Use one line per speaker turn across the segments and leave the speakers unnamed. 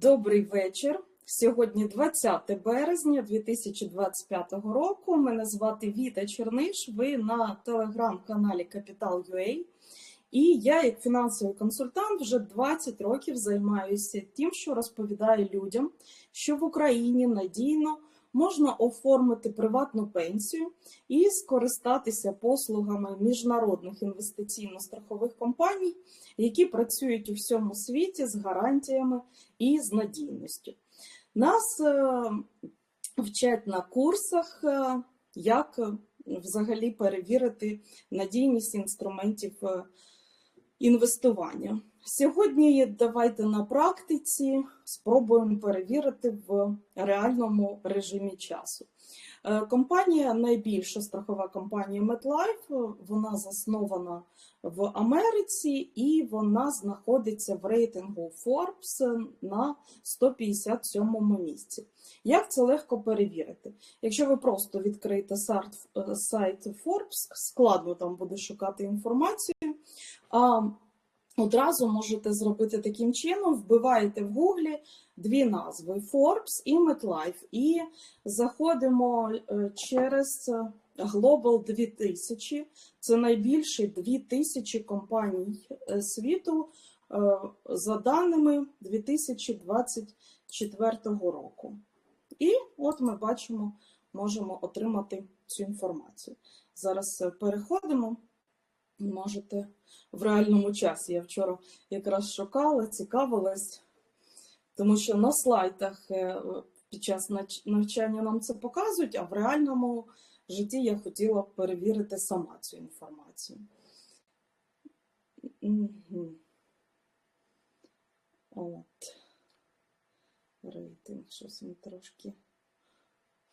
Добрий вечір. Сьогодні 20 березня 2025 року. Мене звати Віта Черниш. Ви на телеграм-каналі Capital.ua. І я, як фінансовий консультант, вже 20 років займаюся тим, що розповідаю людям, що в Україні надійно можна оформити приватну пенсію і скористатися послугами міжнародних інвестиційно-страхових компаній, які працюють у всьому світі з гарантіями і з надійністю. Нас е, вчать на курсах, е, як взагалі перевірити надійність інструментів е, інвестування. Сьогодні давайте на практиці спробуємо перевірити в реальному режимі часу. Е, Компанія, найбільша страхова компанія MetLife, вона заснована в Америці і вона знаходиться в рейтингу Forbes на 157 місці. Як це легко перевірити? Якщо ви просто відкриєте е, сайт Forbes, складно там буде шукати інформацію. Одразу можете зробити таким чином: вбиваєте в Гуглі дві назви Forbes і MetLife, і заходимо е, через Global 2000. Це найбільші 2000 компаній е, світу е, за даними 2024 року. І от ми бачимо, можемо отримати цю інформацію. Зараз переходимо. Можете в реальному часі. Я вчора якраз шукала, цікавилась, тому що на слайдах е, під час навчання нам це показують, а в реальному житті я хотіла перевірити сама цю інформацію. От. Рейтинг, щось він трошки.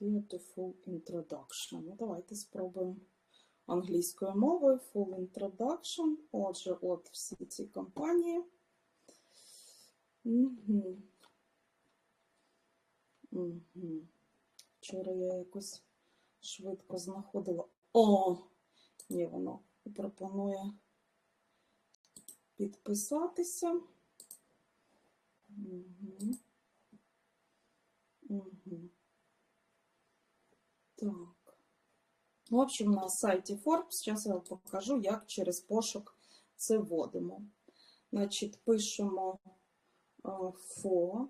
Full introduction. Ну, давайте спробуємо англійською мовою, full introduction. Отже, от всі ці компанії. Угу. Угу. Вчора я якось швидко знаходила. О! Ні, воно пропонує підписатися. Угу. Угу. Так. В общем, на сайті Forbes, зараз я вам покажу, як через пошук це вводимо. Значить, пишемо for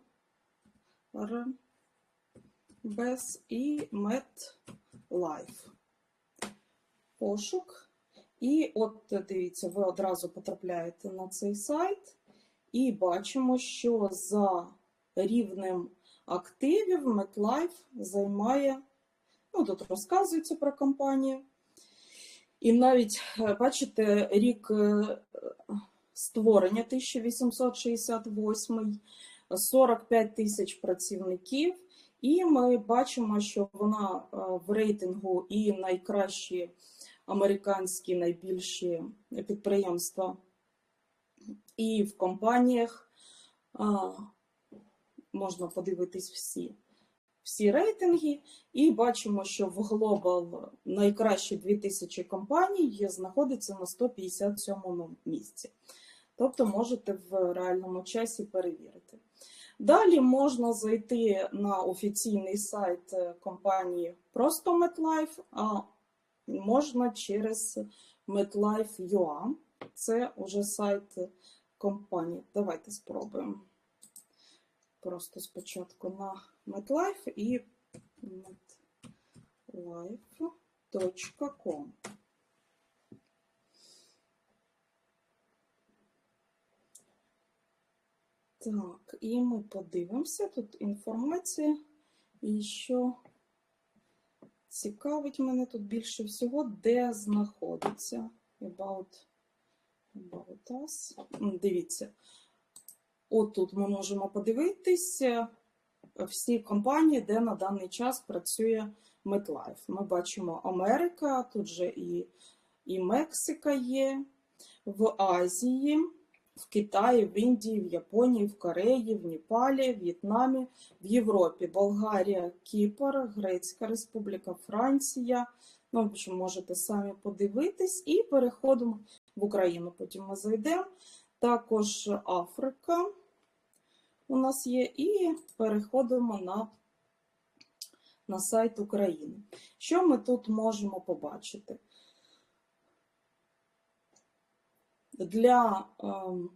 без і MetLife. Пошук. І от дивіться, ви одразу потрапляєте на цей сайт, і бачимо, що за рівнем активів MetLife займає Ну, Тут розказується про компанію. І навіть, е, бачите, рік е, створення 1868, 45 тисяч працівників, і ми бачимо, що вона е, в рейтингу і найкращі американські найбільші підприємства, і в компаніях можна подивитись всі всі рейтинги, і бачимо, що в Global найкращі 2000 компаній знаходиться на 157 місці. Тобто можете в реальному часі перевірити. Далі можна зайти на офіційний сайт компанії просто MetLife, а можна через MetLife.ua. Це вже сайт компанії. Давайте спробуємо. Просто спочатку на MetLife і metlife.com. Так, і ми подивимося тут інформація, і що цікавить мене тут більше всього, де знаходиться About, about Us. Дивіться, отут ми можемо подивитися всі компанії, де на даний час працює MetLife. Ми бачимо Америка, тут же і, і Мексика є, в Азії, в Китаї, в Індії, в Японії, в Кореї, в Непалі, В'єтнамі, в Європі, Болгарія, Кіпр, Грецька Республіка, Франція. Ну, в можете самі подивитись, і переходимо в Україну. Потім ми зайдемо. Також Африка, у нас є, і переходимо на, на сайт України. Що ми тут можемо побачити? Для ем,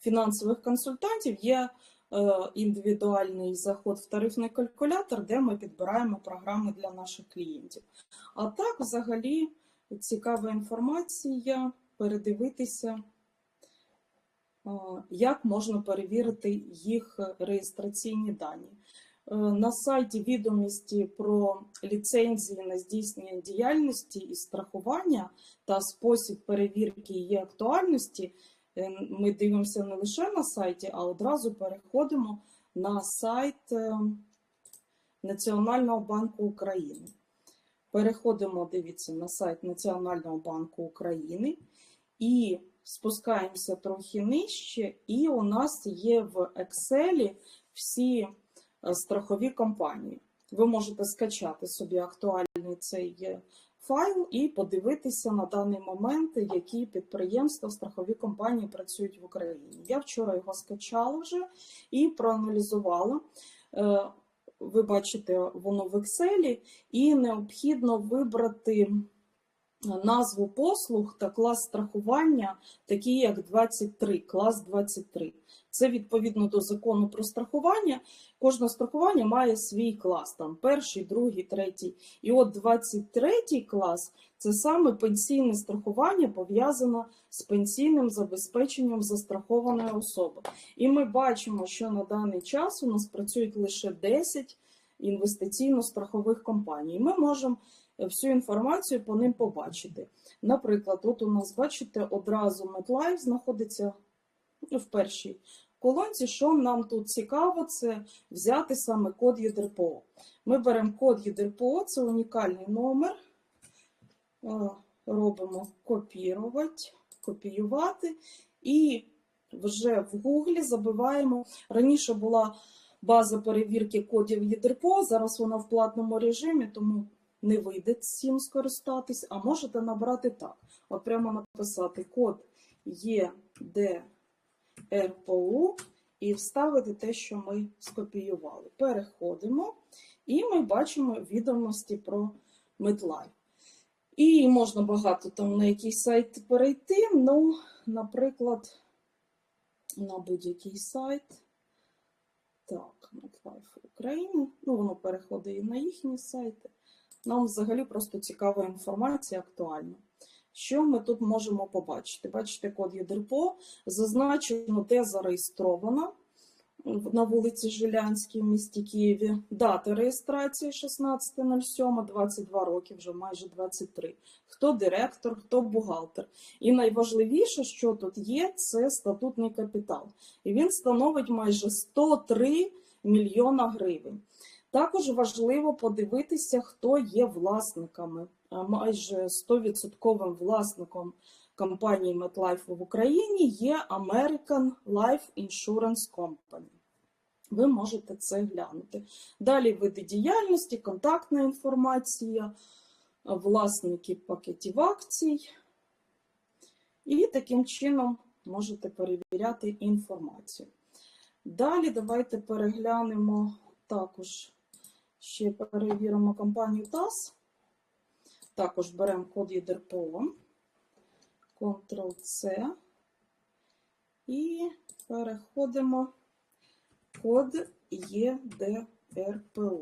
фінансових консультантів є е, індивідуальний заход в тарифний калькулятор, де ми підбираємо програми для наших клієнтів. А так, взагалі, цікава інформація, передивитися, е, як можна перевірити їх реєстраційні дані. Е, На сайті відомості про ліцензії на здійснення діяльності і страхування та спосіб перевірки її актуальності. е, Ми дивимося не лише на сайті, а одразу переходимо на сайт е, Національного банку України. Переходимо, дивіться, на сайт Національного банку України і спускаємося трохи нижче, і у нас є в Excel всі е, страхові компанії. Ви можете скачати собі актуальний цей е, файл і подивитися на даний момент, які підприємства, страхові компанії працюють в Україні. Я вчора його скачала вже і проаналізувала. Е, Ви бачите, воно в Excel, і необхідно вибрати назву послуг та клас страхування, такі як 23, клас 23. Це відповідно до закону про страхування. Кожне страхування має свій клас, там перший, другий, третій. І от 23 клас це саме пенсійне страхування пов'язане з пенсійним забезпеченням застрахованої особи. І ми бачимо, що на даний час у нас працюють лише 10 інвестиційно-страхових компаній. Ми можемо всю інформацію по ним побачити. Наприклад, от у нас, бачите, одразу MetLife знаходиться в першій колонці. Що нам тут цікаво, це взяти саме код ЄДРПО. Ми беремо код ЄДРПО, це унікальний номер. Е, Робимо копірувати, копіювати і вже в Гуглі забиваємо. Раніше була база перевірки кодів ЄДРПО, зараз вона в платному режимі, тому не вийде цим скористатись, а можете набрати так. От прямо написати код ЄДРПО і вставити те, що ми скопіювали. Переходимо, і ми бачимо відомості про MedLife. І можна багато там на якийсь сайт перейти. Ну, наприклад, на будь-який сайт. Так, MetLife Україна. Ну, воно переходить і на їхні сайти. Нам взагалі просто цікава інформація актуальна. Що ми тут можемо побачити? Бачите, код ЄДРПО, зазначено, де зареєстрована на вулиці Жилянській в місті Києві. Дата реєстрації 16.07, 22 роки, вже майже 23. Хто директор, хто бухгалтер. І найважливіше, що тут є, це статутний капітал. І він становить майже 103 мільйона гривень. Також важливо подивитися, хто є власниками. А Майже 100% власником компанії MetLife в Україні є American Life Insurance Company. Ви можете це глянути. Далі види діяльності, контактна інформація, власники пакетів акцій. І таким чином можете перевіряти інформацію. Далі давайте переглянемо також, ще перевіримо компанію ТАС. Також беремо код ЄДРПО, Ctrl-C і переходимо код ЄДРПО.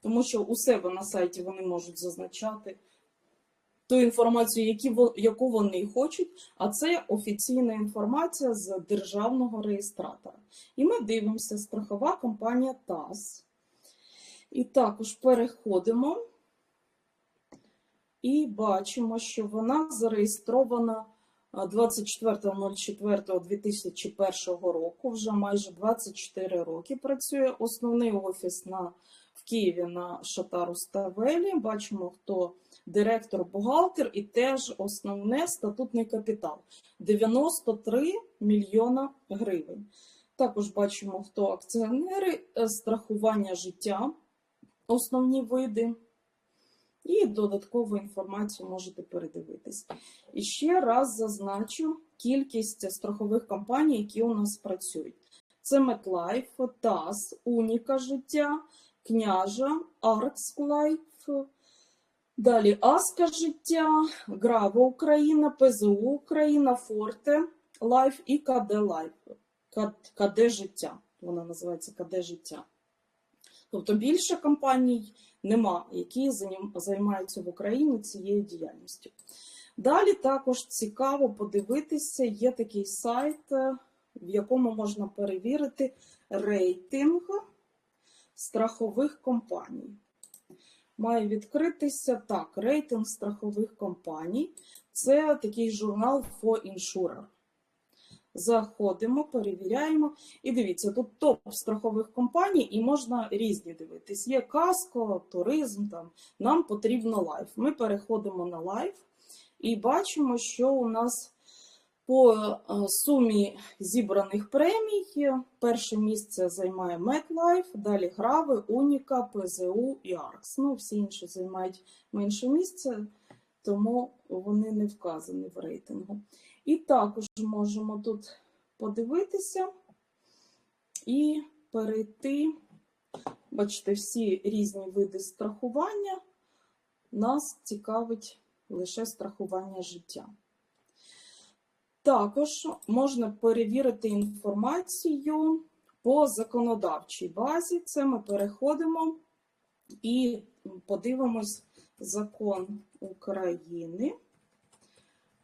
Тому що у себе на сайті вони можуть зазначати ту інформацію, яку вони хочуть, а це офіційна інформація з державного реєстратора. І ми дивимося страхова компанія ТАС. І також переходимо і бачимо, що вона зареєстрована а, 24.04.2001 року, вже майже 24 роки працює. Основний офіс на, в Києві на Шатару Ставелі. Бачимо, хто директор, бухгалтер і теж основне статутний капітал 93 мільйона гривень. Також бачимо, хто акціонери, е, страхування життя, основні види. І додаткову інформацію можете передивитись. І ще раз зазначу кількість страхових компаній, які у нас працюють. Це MetLife, ТАС, Уніка життя, Княжа, Арксклайф, далі Аска життя, Граво Україна, ПЗУ Україна, Форте Лайф і КД Лайф. КД життя. Вона називається КД життя. Тобто більше компаній нема, які займаються в Україні цією діяльністю. Далі також цікаво подивитися, є такий сайт, е, в якому можна перевірити рейтинг страхових компаній. Має відкритися так, рейтинг страхових компаній. Це такий журнал For Insurer. Заходимо, перевіряємо. І дивіться, тут топ страхових компаній, і можна різні дивитись. Є каско, туризм. Там. Нам потрібно лайф. Ми переходимо на лайф і бачимо, що у нас по е, сумі зібраних премій перше місце займає MetLife, далі Грави, Уніка, ПЗУ і Аркс. Ну, всі інші займають менше місце, тому вони не вказані в рейтингу. І також можемо тут подивитися і перейти. Бачите, всі різні види страхування. Нас цікавить лише страхування життя. Також можна перевірити інформацію по законодавчій базі. Це ми переходимо і подивимось закон України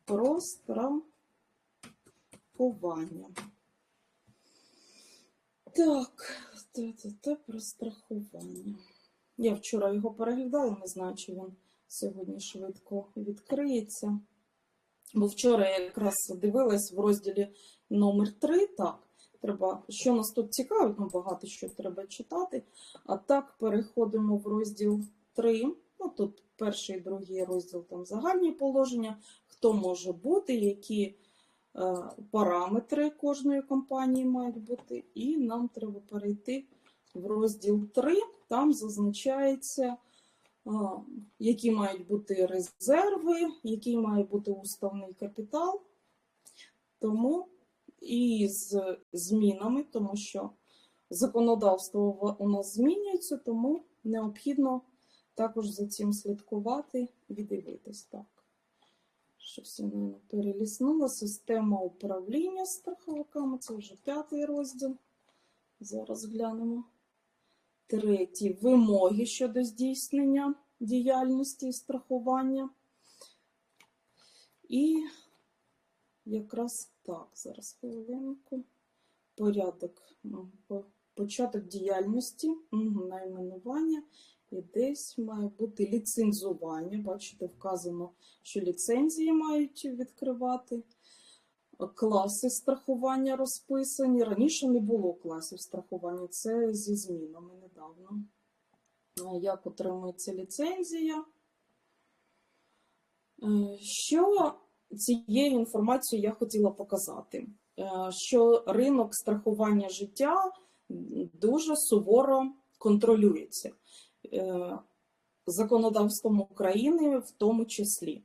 про страхування. Так, та-та-та, про страхування. Я вчора його переглядала, не знаю, чи він сьогодні швидко відкриється. Бо вчора я якраз дивилась в розділі номер 3 так, треба, що нас тут цікавить, ну багато що треба читати. А так переходимо в розділ 3. Ну, тут перший і другий розділ там загальні положення, хто може бути, які е, параметри кожної компанії мають бути. І нам треба перейти в розділ 3, там зазначається. А, які мають бути резерви, який має бути уставний капітал. Тому і з змінами, тому що законодавство у нас змінюється, тому необхідно також за цим слідкувати і дивитись. Так. Щось мене переліснула. Система управління страховиками, це вже п'ятий розділ. Зараз глянемо. Третій вимоги щодо здійснення діяльності і страхування. І якраз так, зараз хвилинку. Порядок, початок діяльності, найменування. І десь має бути ліцензування. Бачите, вказано, що ліцензії мають відкривати. Класи страхування розписані. Раніше не було класів страхування, це зі змінами недавно. Е, Як отримується ліцензія? Е, Що цією інформацією я хотіла показати? Е, Що ринок страхування життя дуже суворо контролюється законодавством України в тому числі.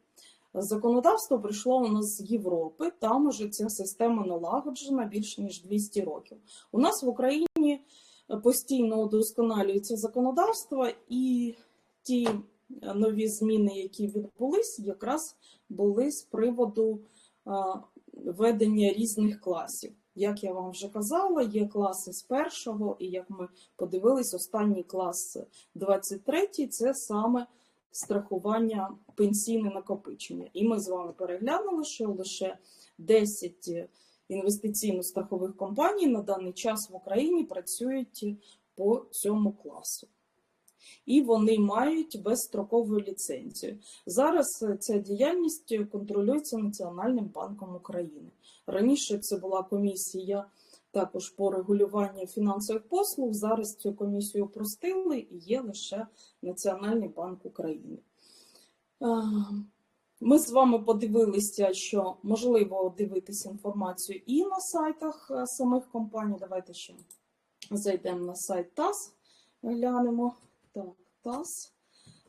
Законодавство прийшло у нас з Європи, там уже ця система налагоджена більше ніж 200 років. У нас в Україні постійно удосконалюється законодавство, і ті нові зміни, які відбулись, якраз були з приводу ведення різних класів. Як я вам вже казала, є класи з першого, і як ми подивились, останній клас 23 це саме страхування пенсійне накопичення. І ми з вами переглянули, що лише 10 інвестиційно-страхових компаній на даний час в Україні працюють по цьому класу. І вони мають безстрокову ліцензію. Зараз ця діяльність контролюється Національним банком України. Раніше це була комісія також по регулюванню фінансових послуг. Зараз цю комісію простили і є лише Національний банк України. Ми з вами подивилися, що можливо дивитися інформацію і на сайтах е, самих компаній. Давайте ще зайдемо на сайт ТАС, глянемо. Так, ТАС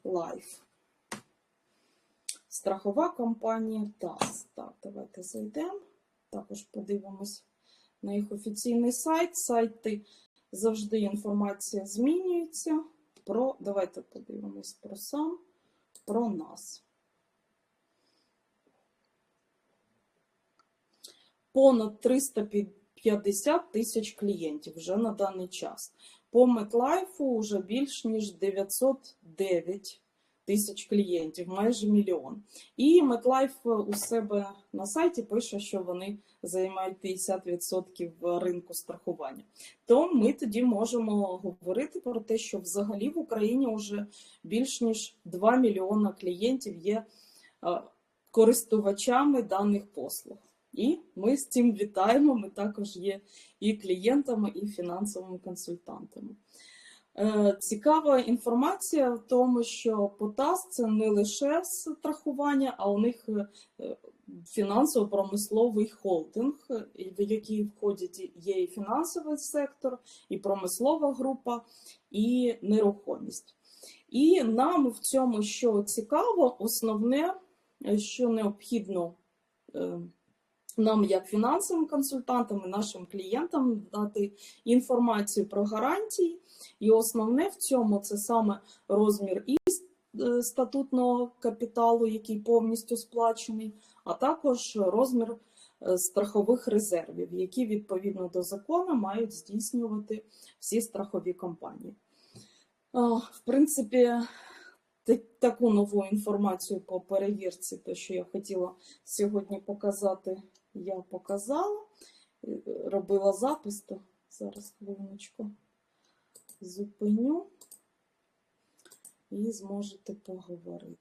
Лайф. Страхова компанія ТАС. Так, давайте зайдемо. Також подивимось на їх офіційний сайт. Сайти завжди інформація змінюється. Про, давайте подивимось про сам, про нас. Понад 350 тисяч клієнтів вже на даний час. По MetLife вже більш ніж 909 тисяч клієнтів, майже мільйон. І MetLife у себе на сайті пише, що вони займають 50% ринку страхування. То ми тоді можемо говорити про те, що взагалі в Україні вже більш ніж 2 мільйона клієнтів є е, користувачами даних послуг. І ми з цим вітаємо. Ми також є і клієнтами, і фінансовими консультантами. Е, Цікава інформація в тому, що ПОТАС це не лише страхування, а у них е, фінансово-промисловий холдинг, в який входять є і фінансовий сектор, і промислова група, і нерухомість. І нам в цьому, що цікаво, основне, е, що необхідно нам, як фінансовим консультантам і нашим клієнтам, дати інформацію про гарантії. І основне в цьому це саме розмір і е, статутного капіталу, який повністю сплачений, а також розмір е, страхових резервів, які відповідно до закону мають здійснювати всі страхові компанії. В принципі, таку нову інформацію по перевірці, те, що я хотіла сьогодні показати, я показала. Е, Робила запис, то зараз хвилиночку зупиню і зможете поговорити.